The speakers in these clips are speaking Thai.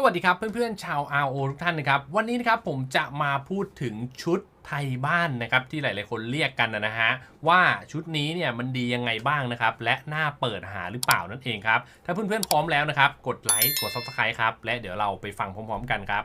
สวัสดีครับเพื่อนๆชาว RO ทุกท่านนะครับ วันนี้นะครับผมจะมาพูดถึงชุดไทยบ้านนะครับที่หลายๆคนเรียกกันนะฮะว่าชุดนี้เนี่ยมันดียังไงบ้างนะครับ และน่าเปิดหาหรือเปล่านั่นเองครับ ถ้าเพื่อนๆพร้อมแล้วนะครับ กดไลค์กด Subscribe ครับ และเดี๋ยวเราไปฟังพร้อมๆกันครับ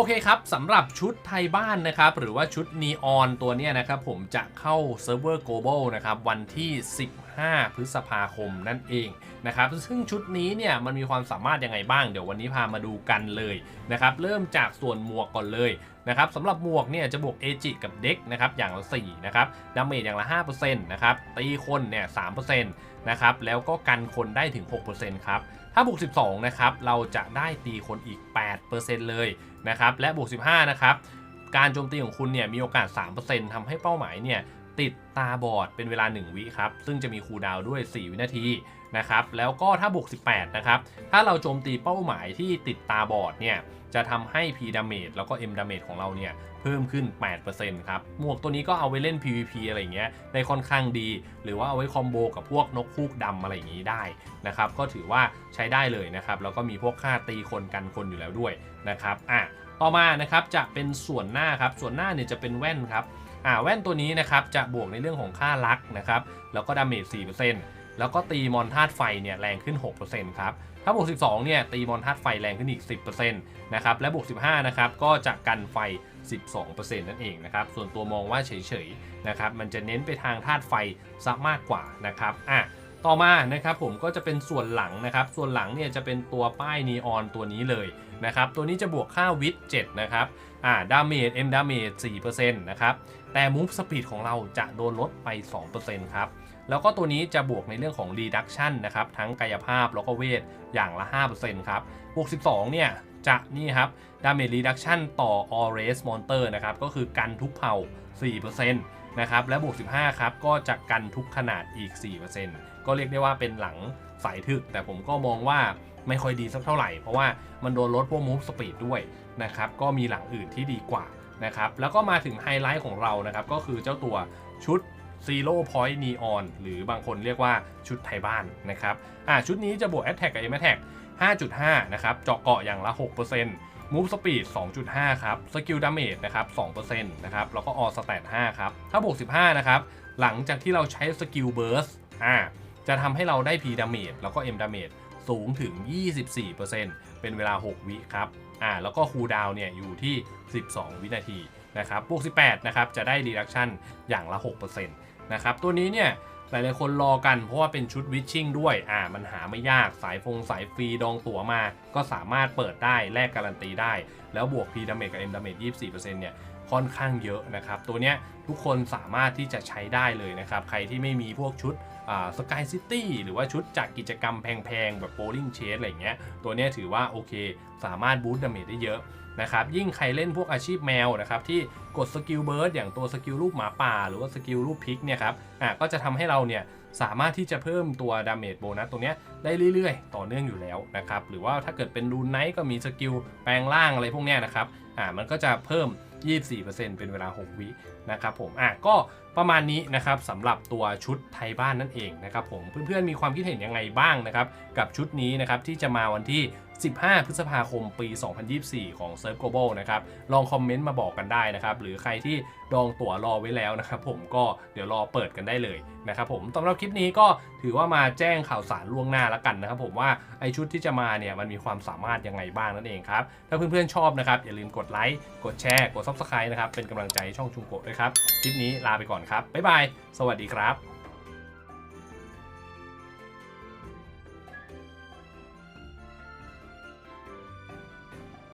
อเคครับสำหรับชุดไทยบ้านนะครับ หรือว่าชุดนีออนตัวนี้นะครับผมจะเข้าเซิร์ฟเวอร์ global นะครับ วันที่ 15 พฤษภาคมนั่นเองนะครับ ซึ่งชุดนี้เนี่ยมันมีความสามารถยังไงบ้าง เดี๋ยววันนี้พามาดูกันเลยนะครับ เริ่มจากส่วนหมวกก่อนเลย นะครับสำหรับหมวกเนี่ยจะบวกเอจิกับเด็กนะครับอย่างละ4นะครับดาเมจอย่างละ5%นะครับตีคนเนี่ย3%นะครับแล้วก็กันคนได้ถึง 6%ครับถ้าบวก 12นะครับเราจะได้ตีคนอีก 8%เลยนะครับและบวก 15นะครับการโจมตีของคุณเนี่ยมีโอกาส 3%ทำให้เป้าหมายเนี่ย ติดตาบอดเป็นเวลา 1 วิครับ ซึ่งจะมีคูดาวด้วย 4 วินาทีนะครับ แล้วก็ถ้าบวก 18 นะครับ ถ้าเราโจมตีเป้าหมายที่ติดตาบอดเนี่ย จะทำให้ P damage แล้วก็ M damage ของเราเนี่ย เพิ่มขึ้น 8%ครับ หมวกตัวนี้ก็เอาไว้เล่น PVP อะไรอย่างเงี้ยได้ค่อนข้างดี หรือว่าเอาไว้คอมโบกับพวกนกคูกดำอะไรอย่างงี้ได้นะครับ ก็ถือว่าใช้ได้เลยนะครับ แล้วก็มีพวกค่าตีคนกันคนอยู่แล้วด้วยนะครับ อะ ต่อมานะครับ จะเป็นส่วนหน้าครับ ส่วนหน้าเนี่ยจะเป็นแว่นครับ อ่าแว่นตัวนี้นะครับจะบวกในเรื่องของค่าลักนะครับแล้วก็ดาเมจ4%แล้วก็ตีมอนธาตุไฟเนี่ยแรงขึ้น 6%ครับถ้าบวก 12 เนี่ยตีมอนธาตุไฟแรงขึ้นอีก 10%นะครับและบวก 15 นะครับก็จะกันไฟ 12%นั่นเองนะครับส่วนตัวมองว่าเฉยๆนะครับมันจะเน้นไปทางธาตุไฟซะมากกว่านะครับอะ ต่อมานะครับผมก็จะเป็นส่วนหลังนะครับ ส่วนหลังเนี่ยจะเป็นตัวป้ายนีออนตัวนี้เลยนะครับ ตัวนี้จะบวกค่าวิท7นะครับ อ่า ดาเมจ M ดาเมจ4%นะครับ แต่ Move Speed ของเราจะโดนลดไป 2%ครับ แล้วก็ตัวนี้จะบวกในเรื่องของ Reduction นะครับ ทั้งกายภาพแล้วก็เวทอย่างละ 5%ครับบวก12 เนี่ยจะนี่ครับ Damage Reduction ต่อ All Race Monster นะครับ ก็คือกันทุกเผ่า 4%นะครับ และบวก 15 ครับ ก็จะกันทุกขนาดอีก 4% ก็เรียกได้ว่าเป็นหลังสายถึก แต่ผมก็มองว่าไม่ค่อยดีสักเท่าไหร่ เพราะว่ามันโดนลดพวก Move Speed ด้วยนะครับก็มีหลังอื่นที่ดีกว่านะครับแล้วก็มาถึงไฮไลท์ของเรานะครับก็คือเจ้าตัวชุด Zero Point Neon หรือบางคนเรียกว่าชุดไทยบ้านนะครับอ่าชุดนี้จะบวก Attack กับ M Attack 5.5 นะครับ เจาะเกาะอย่างละ 6% Move Speed 2.5 ครับ Skill Damage นะครับ 2%นะครับ แล้วก็ All Stat 5 ครับ ถ้าบวก 15 นะครับ หลังจากที่เราใช้ Skill Burst อ่า จะทำให้เราได้ P Damage แล้วก็ M Damage สูงถึง 24%เป็นเวลา 6 วิครับอ่าแล้วก็คูลดาวน์เนี่ยอยู่ที่ 12 วินาทีนะครับบวก 18 นะครับ จะได้ Reduction อย่างละ 6%นะครับ ตัวนี้เนี่ยหลายๆคนรอกันเพราะว่าเป็นชุดวิชชิ่งด้วย อ่า มันหาไม่ยากสายฟงสายฟรีดองตั๋วมา ก็สามารถเปิดได้แลกการันตีได้ แล้วบวก P Damage กับ M Damage 24%เนี่ย ค่อนข้างเยอะนะครับ ตัวเนี้ยทุกคนสามารถที่จะใช้ได้เลยนะครับ ใครที่ไม่มีพวกชุดสกายซิตี้หรือว่าชุดจากกิจกรรมแพงๆ แบบโ o ลิงเชสอะไรเงี้ย ตัวเนี้ยถือว่าโอเค สามารถบูสต์ดาเมจได้เยอะนะครับ ยิ่งใครเล่นพวกอาชีพแมวนะครับ ที่กดสกิลเบิร์ดอย่างตัวสกิลรูปหมาป่า หรือว่าสกิลรูปพิกเนี่ยครับอะก็จะทำให้เราเนี่ยสามารถที่จะเพิ่มตัวดาเมจโบนัสตรงนี้ได้เรื่อยๆ ต่อเนื่องอยู่แล้วนะครับ หรือว่าถ้าเกิดเป็นรูนไนท์ก็มีสกิลแปลงร่างอะไรพวกเนี้ยนะครับอ่ามันก็จะเพิ่ม 24%เป็นเวลา 6 วินะครับผมอะก็ประมาณนี้นะครับสำหรับตัวชุดไทยบ้านนั่นเองนะครับผมเพื่อนๆมีความคิดเห็นยังไงบ้างนะครับกับชุดนี้นะครับที่จะมาวันที่ 15 พฤษภาคมปี 2024 ของ Surf Global นะครับ ลองคอมเมนต์มาบอกกันได้นะครับ หรือใครที่ดองตั๋วรอไว้แล้วนะครับผมก็เดี๋ยวรอเปิดกันได้เลยนะครับผมสำหรับคลิปนี้ก็ถือว่ามาแจ้งข่าวสารล่วงหน้าแล้วกันนะครับผมว่าไอชุดที่จะมาเนี่ยมันมีความสามารถยังไงบ้างนั่นเองครับ ถ้าเพื่อนๆชอบนะครับอย่าลืมกดไลค์ กดแชร์ กด Subscribe นะครับเป็นกำลังใจให้ช่องชุงโกะด้วยครับ คลิปนี้ลาไปก่อนครับบ๊ายบาย สวัสดีครับ